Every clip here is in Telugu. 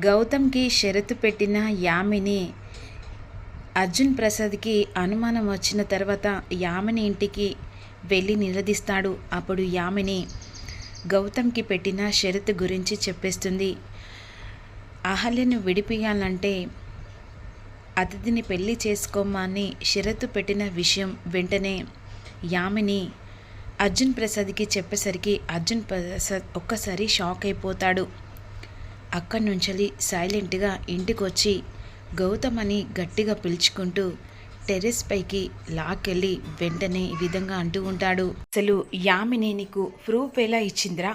గౌతమ్కి షరతు పెట్టిన యామిని అర్జున్ ప్రసాద్కి అనుమానం వచ్చిన తర్వాత యామిని ఇంటికి వెళ్ళి నిలదీస్తాడు. అప్పుడు యామిని గౌతమ్కి పెట్టిన షరతు గురించి చెప్పేస్తుంది. అహల్యను విడిపియాలంటే అతిథిని పెళ్ళి చేసుకోమని షరతు పెట్టిన విషయం వెంటనే యామిని అర్జున్ ప్రసాద్కి చెప్పేసరికి అర్జున్ ప్రసాద్ ఒక్కసారి షాక్ అయిపోతాడు. అక్కడి నుంచి సైలెంట్గా ఇంటికి వచ్చి గౌతమ్ అని గట్టిగా పిలుచుకుంటూ టెర్రస్ పైకి లాక్కెళ్ళి వెంటనే ఈ విధంగా అంటూ ఉంటాడు. అసలు యామిని నీకు ప్రూఫ్ ఎలా ఇచ్చిందిరా?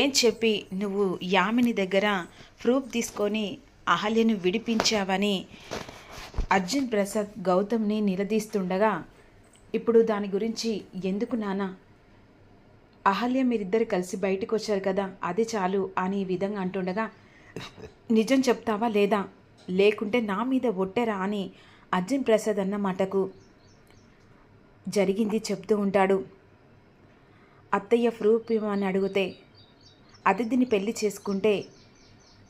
ఏం చెప్పి నువ్వు యామిని దగ్గర ప్రూఫ్ తీసుకొని అహల్యను విడిపించావని అర్జున్ ప్రసాద్ గౌతమ్ని నిలదీస్తుండగా ఇప్పుడు దాని గురించి ఎందుకు నానా? అహల్య మీరిద్దరు కలిసి బయటకు వచ్చారు కదా అది చాలు అని ఈ విధంగా అంటుండగా నిజం చెప్తావా లేదా? లేకుంటే నా మీద ఒట్టెరా అని అర్జున్ ప్రసాద్ అన్న మాటకు జరిగింది చెప్తూ ఉంటాడు. అత్తయ్య ప్రూఫ్ ఇవ్వమని అడిగితే అతిథిని పెళ్ళి చేసుకుంటే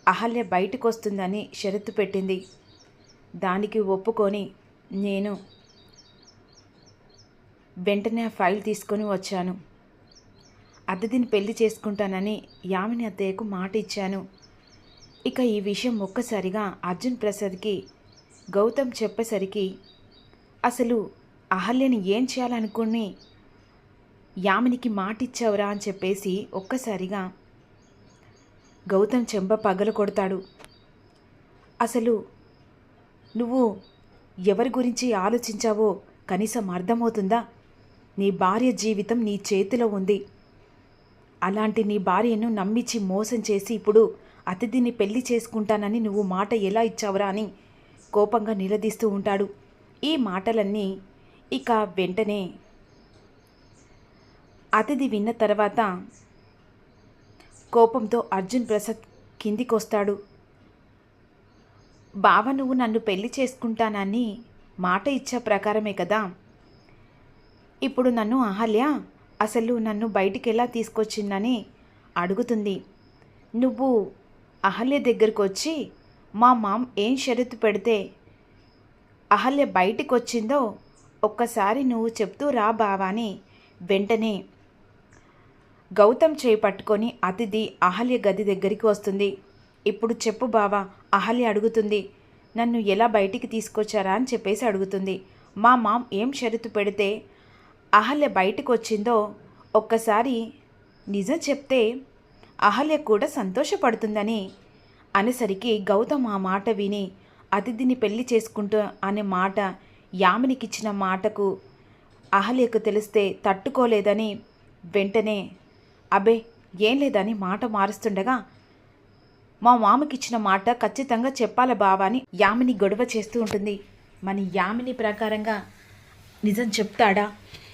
అహల్య బయటకు వస్తుందని షరతు పెట్టింది. దానికి ఒప్పుకొని నేను వెంటనే ఆ ఫైల్ తీసుకొని వచ్చాను. అతిథిని పెళ్ళి చేసుకుంటానని యామిని అత్తయ్యకు మాట ఇచ్చాను. ఇక ఈ విషయం ఒక్కసారిగా అర్జున్ ప్రసాద్కి గౌతమ్ చెప్పేసరికి అసలు అహల్యని ఏం చేయాలనుకుని యామినికి మాట ఇచ్చావురా అని చెప్పేసి ఒక్కసారిగా గౌతమ్ చెంప పగలు కొడతాడు. అసలు నువ్వు ఎవరి గురించి ఆలోచించావో కనీసం అర్థమవుతుందా? నీ భార్య జీవితం నీ చేతిలో ఉంది. అలాంటి నీ భార్యను నమ్మించి మోసం చేసి ఇప్పుడు అతిథిని పెళ్ళి చేసుకుంటానని నువ్వు మాట ఎలా ఇచ్చావురా అని కోపంగా నిలదీస్తూ ఉంటాడు. ఈ మాటలన్నీ ఇక వెంటనే అతిథి విన్న తర్వాత కోపంతో అర్జున్ ప్రసాద్ కిందికొస్తాడు. బావ నువ్వు నన్ను పెళ్ళి చేసుకుంటానని మాట ఇచ్చే ప్రకారమే కదా. ఇప్పుడు నన్ను అహల్య అసలు నన్ను బయటికి ఎలా తీసుకొచ్చిందని అడుగుతుంది. నువ్వు అహల్య దగ్గరకు వచ్చి మా మామ్ ఏం షరతు పెడితే అహల్య బయటికి వచ్చిందో ఒక్కసారి నువ్వు చెప్తూ రా బావా అని వెంటనే గౌతమ్ చేయి పట్టుకొని అతిథి అహల్య గది దగ్గరికి వస్తుంది. ఇప్పుడు చెప్పు బావా అహల్య అడుగుతుంది. నన్ను ఎలా బయటికి తీసుకొచ్చారా? అని చెప్పేసి అడుగుతుంది. మా మామ్ ఏం షరతు పెడితే అహల్య బయటకు వచ్చిందో ఒక్కసారి నిజం చెప్తే అహల్య కూడా సంతోషపడుతుందని అనేసరికి గౌతమ్ ఆ మాట విని అతిథిని పెళ్ళి చేసుకుంటూ అనే మాట యామినికిచ్చిన మాటకు అహల్యకు తెలిస్తే తట్టుకోలేదని వెంటనే అబే ఏం లేదని మాట మారుస్తుండగా మా మామకిచ్చిన మాట ఖచ్చితంగా చెప్పాల బావాని యామిని గొడవ చేస్తూ ఉంటుంది. మన యామిని ప్రకారంగా నిజం చెప్తాడా?